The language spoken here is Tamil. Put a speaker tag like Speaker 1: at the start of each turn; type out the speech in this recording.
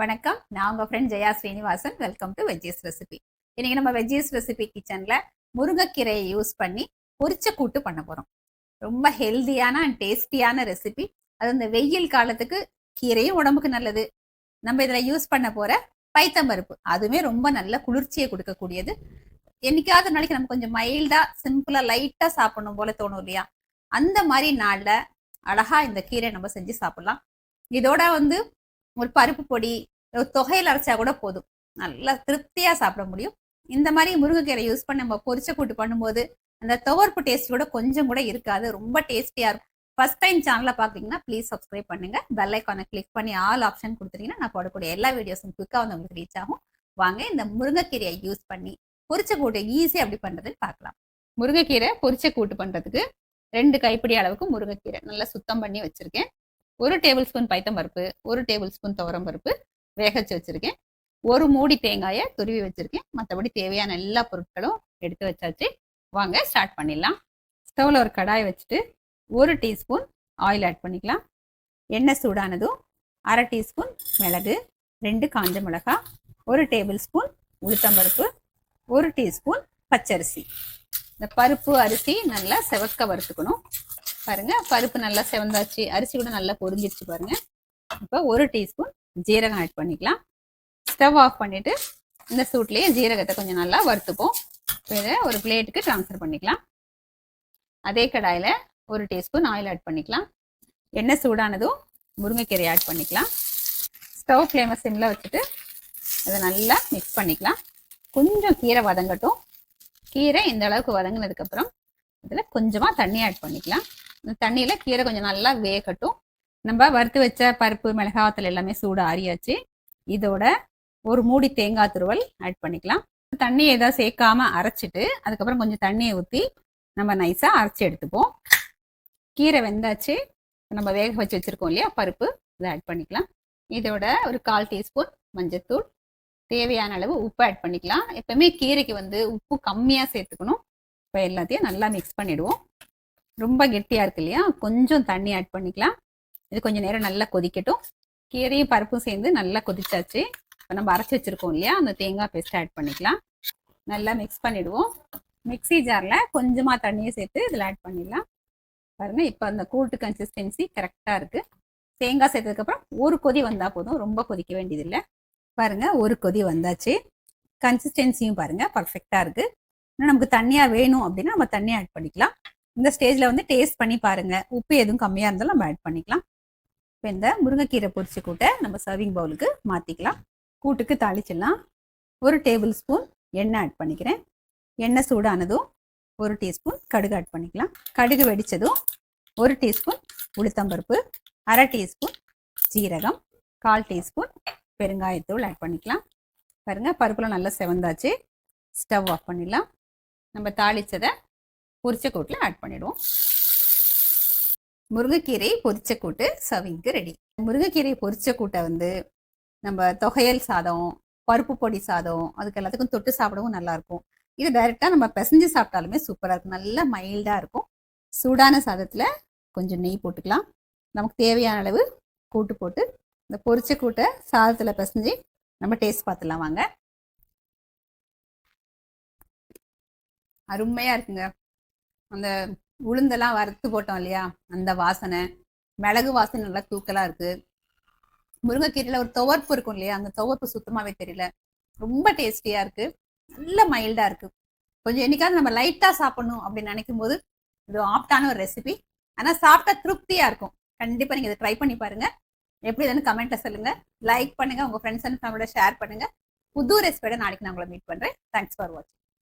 Speaker 1: வணக்கம். நான் உங்கள் friend Jaya Srinivasan. Welcome to veggies recipe இன்னைக்கு நம்ம வெஜ்ஜீஸ் ரெசிபி கிச்சனில் முருங்கைக்கீரையை யூஸ் பண்ணி பொரிச்ச கூட்டு பண்ண போகிறோம் ரொம்ப ஹெல்தியான அண்ட் டேஸ்டியான ரெசிபி அது இந்த வெயில் காலத்துக்கு கீரையும் உடம்புக்கு நல்லது. நம்ம இதில் யூஸ் பண்ண போகிற பைத்தம்பருப்பு. அதுவுமே ரொம்ப நல்ல குளிர்ச்சியை கொடுக்கக்கூடியது. என்னைக்காவது நாளைக்கு நம்ம கொஞ்சம் மைல்டாக சிம்பிளாக லைட்டாக சாப்பிடணும் போல தோணும் இல்லையா? அந்த மாதிரி நாளில் அழகாக இந்த கீரை நம்ம செஞ்சு சாப்பிடலாம். இதோட வந்து ஒரு பருப்பு பொடி ஒரு தொகையில் அரைச்சா கூட போதும். நல்லா திருப்தியாக சாப்பிட முடியும். இந்த மாதிரி முருங்கைக்கீரை யூஸ் பண்ணி நம்ம பொரிச்ச கூட்டு பண்ணும்போது அந்த துவர்ப்பு டேஸ்ட் கூட கொஞ்சம் கூட இருக்காது. ரொம்ப டேஸ்டியாக இருக்கும். ஃபர்ஸ்ட் டைம் சேனலை பார்க்குறீங்கன்னா ப்ளீஸ் சப்ஸ்கிரைப் பண்ணுங்க. பெல் ஐக்கானை கிளிக் பண்ணி ஆல் ஆப்ஷன் கொடுத்துட்டீங்கன்னா நான் போடக்கூடிய எல்லா வீடியோஸும் குயிக்காக வந்து உங்களுக்கு ரீச் ஆகும். வாங்க இந்த முருங்கைக்கீரையை யூஸ் பண்ணி பொரிச்ச கூட்டு ஈஸியாக அப்படி பண்ணுறதுன்னு பார்க்கலாம். முருங்கைக்கீரை பொரிச்ச கூட்டு பண்ணுறதுக்கு ரெண்டு கைப்பிடி அளவுக்கு முருங்கைக்கீரை நல்லா சுத்தம் பண்ணி வச்சுருக்கேன். ஒரு டேபிள் ஸ்பூன் பைத்தம் பருப்பு ஒரு டேபிள் ஸ்பூன் துவரம் பருப்பு வேகச்சு வச்சுருக்கேன். ஒரு மூடி தேங்காயை துருவி வச்சுருக்கேன். மற்றபடி தேவையான எல்லா பொருட்களும் எடுத்து வச்சாச்சு. வாங்க ஸ்டார்ட் பண்ணிடலாம். ஸ்டவ்வில் ஒரு கடாய் வச்சுட்டு ஒரு டீஸ்பூன் ஆயில் ஆட் பண்ணிக்கலாம். எண்ணெய் சூடானதும் அரை டீஸ்பூன் மிளகு ரெண்டு காஞ்ச மிளகாய் ஒரு டேபிள் ஸ்பூன் உளுத்தம்பருப்பு ஒரு டீஸ்பூன் பச்சரிசி. இந்த பருப்பு அரிசி நல்லா செவக்க வறுத்துக்கணும். பாருங்க. பருப்பு நல்லா செவந்தாச்சு. அரிசி கூட நல்லா பொரிஞ்சிருச்சு பாருங்க. இப்போ ஒரு டீஸ்பூன் ஜீரகம் ஆட் பண்ணிக்கலாம். ஸ்டவ் ஆஃப் பண்ணிட்டு இந்த சூட்லேயே ஜீரகத்தை கொஞ்சம் நல்லா வறுத்துப்போம். இப்போ இதை ஒரு பிளேட்டுக்கு ட்ரான்ஸ்ஃபர் பண்ணிக்கலாம். அதே கடாயில் ஒரு டீஸ்பூன் ஆயில் ஆட் பண்ணிக்கலாம். எண்ணெய் சூடானதும் முருங்கைக்கீரை ஆட் பண்ணிக்கலாம். ஸ்டவ் ஃப்ளேமை சிம்மில் வச்சுட்டு அதை நல்லா மிக்ஸ் பண்ணிக்கலாம். கொஞ்சம் கீரை வதங்கட்டும். கீரை இந்த அளவுக்கு வதங்கினதுக்கப்புறம் இதில் கொஞ்சமாக தண்ணி ஆட் பண்ணிக்கலாம். தண்ணியில் கீரை கொஞ்சம் நல்லா வேகட்டும். நம்ம வறுத்து வச்ச பருப்பு மிளகாத்தல் எல்லாமே சூடு ஆறியாச்சு. இதோட ஒரு மூடி தேங்காய் துருவல் ஆட் பண்ணிக்கலாம். தண்ணி ஏதாவது சேர்க்காம அரைச்சிட்டு அதுக்கப்புறம் கொஞ்சம் தண்ணியை ஊற்றி நம்ம நைஸாக அரைச்சி எடுத்துப்போம். கீரை வெந்தாச்சு. நம்ம வேக வச்சு வச்சுருக்கோம் இல்லையா பருப்பு இதை ஆட் பண்ணிக்கலாம். இதோட ஒரு கால் டீஸ்பூன் மஞ்சத்தூள். தேவையான அளவு உப்பு ஆட் பண்ணிக்கலாம். எப்பவுமே கீரைக்கு வந்து உப்பு கம்மியாக சேர்த்துக்கணும். இப்போ எல்லாத்தையும் நல்லா மிக்ஸ் பண்ணிடுவோம். ரொம்ப கெட்டியாக இருக்கு இல்லையா? கொஞ்சம் தண்ணி ஆட் பண்ணிக்கலாம். இது கொஞ்சம் நேரம் நல்லா கொதிக்கட்டும். கீரையும் பருப்பும் சேர்ந்து நல்லா கொதிச்சாச்சு. இப்போ நம்ம அரைச்சி வச்சிருக்கோம் இல்லையா? அந்த தேங்காய் பேஸ்ட் ஆட் பண்ணிக்கலாம். நல்லா மிக்ஸ் பண்ணிடுவோம். மிக்ஸி ஜாரில் கொஞ்சமாக தண்ணியை சேர்த்து இதில் ஆட் பண்ணிடலாம். பாருங்க இப்போ அந்த கூட்டு கன்சிஸ்டன்சி கரெக்டாக இருக்குது தேங்காய் சேர்த்ததுக்கப்புறம் ஒரு கொதி வந்தால் போதும். ரொம்ப கொதிக்க வேண்டியதில்லை. பாருங்க ஒரு கொதி வந்தாச்சு. கன்சிஸ்டன்சியும் பாருங்க பர்ஃபெக்டாக இருக்கு. இன்னும் நமக்கு தண்ணியாக வேணும் அப்படின்னா நம்ம தண்ணி ஆட் பண்ணிக்கலாம். இந்த ஸ்டேஜில் வந்து டேஸ்ட் பண்ணி பாருங்கள் உப்பு எதுவும் கம்மியாக இருந்தாலும் நம்ம ஆட் பண்ணிக்கலாம். இப்போ இந்த முருங்கைக்கீரை பொரிச்சு கூட்டை நம்ம சர்விங் பவுலுக்கு மாற்றிக்கலாம் கூட்டுக்கு தாளிச்சிடலாம். ஒரு டேபிள் ஸ்பூன் எண்ணெய் ஆட் பண்ணிக்கிறேன். எண்ணெய் சூடானதும் ஒரு டீஸ்பூன் கடுகு ஆட் பண்ணிக்கலாம். கடுகு வெடித்ததும் ஒரு டீஸ்பூன் உளுத்தம்பருப்பு அரை டீஸ்பூன் ஜீரகம் கால் டீஸ்பூன் பெருங்காயத்தூள் ஆட் பண்ணிக்கலாம். பாருங்கள் பருப்புலாம் நல்லா செவந்தாச்சு. ஸ்டவ் ஆஃப் பண்ணிடலாம். நம்ம தாளித்ததை பொரிச்ச கூட்டில் ஆட் பண்ணிடுவோம். முருங்கைக்கீரை பொரிச்ச கூட்டு சவிங்க்கு ரெடி முருங்கைக்கீரை பொரிச்ச கூட்டை வந்து நம்ம தொகையல் சாதம் பருப்பு பொடி சாதம் அதுக்கு எல்லாத்துக்கும் தொட்டு சாப்பிடவும் நல்லாயிருக்கும். இது டைரெக்டாக நம்ம பிசைஞ்சு சாப்பிட்டாலுமே சூப்பராக இருக்கும். நல்லா மைல்டாக இருக்கும். சூடான சாதத்தில் கொஞ்சம் நெய் போட்டுக்கலாம். நமக்கு தேவையான அளவு கூட்டு போட்டு இந்த பொரிச்ச கூட்டை சாதத்தில் பிசைஞ்சு நம்ம டேஸ்ட் பார்த்துலாம் வாங்க. அருமையாக இருக்குங்க. அந்த உளுந்தெல்லாம் வறுத்து போட்டோம் இல்லையா? அந்த வாசனை. மிளகு வாசனை நல்லா தூக்கலாக இருக்கு. முருங்கைக்கீரையில் ஒரு துவர்ப்பு இருக்கும் இல்லையா? அந்த துவர்ப்பு சுத்தமாகவே தெரியல. ரொம்ப டேஸ்டியாக இருக்கு. நல்ல மைல்டாக இருக்கு. கொஞ்சம் என்னைக்காவது நம்ம லைட்டாக சாப்பிடணும் அப்படின்னு நினைக்கும் போது இது ஆப்டான ஒரு ரெசிபி. ஆனால் சாப்பிட்டா திருப்தியாக இருக்கும். கண்டிப்பாக நீங்கள் இதை ட்ரை பண்ணி பாருங்க. எப்படி இதுன்னு கமெண்ட்டில் சொல்லுங்க. லைக் பண்ணுங்க. உங்க ஃப்ரெண்ட்ஸ் அண்ட் ஃபேமிலியோட ஷேர் பண்ணுங்க. புது ரெசிபியோட நாளைக்கு நான் உங்களை மீட் பண்ணுறேன் தேங்க்ஸ் ஃபார் வாட்சிங்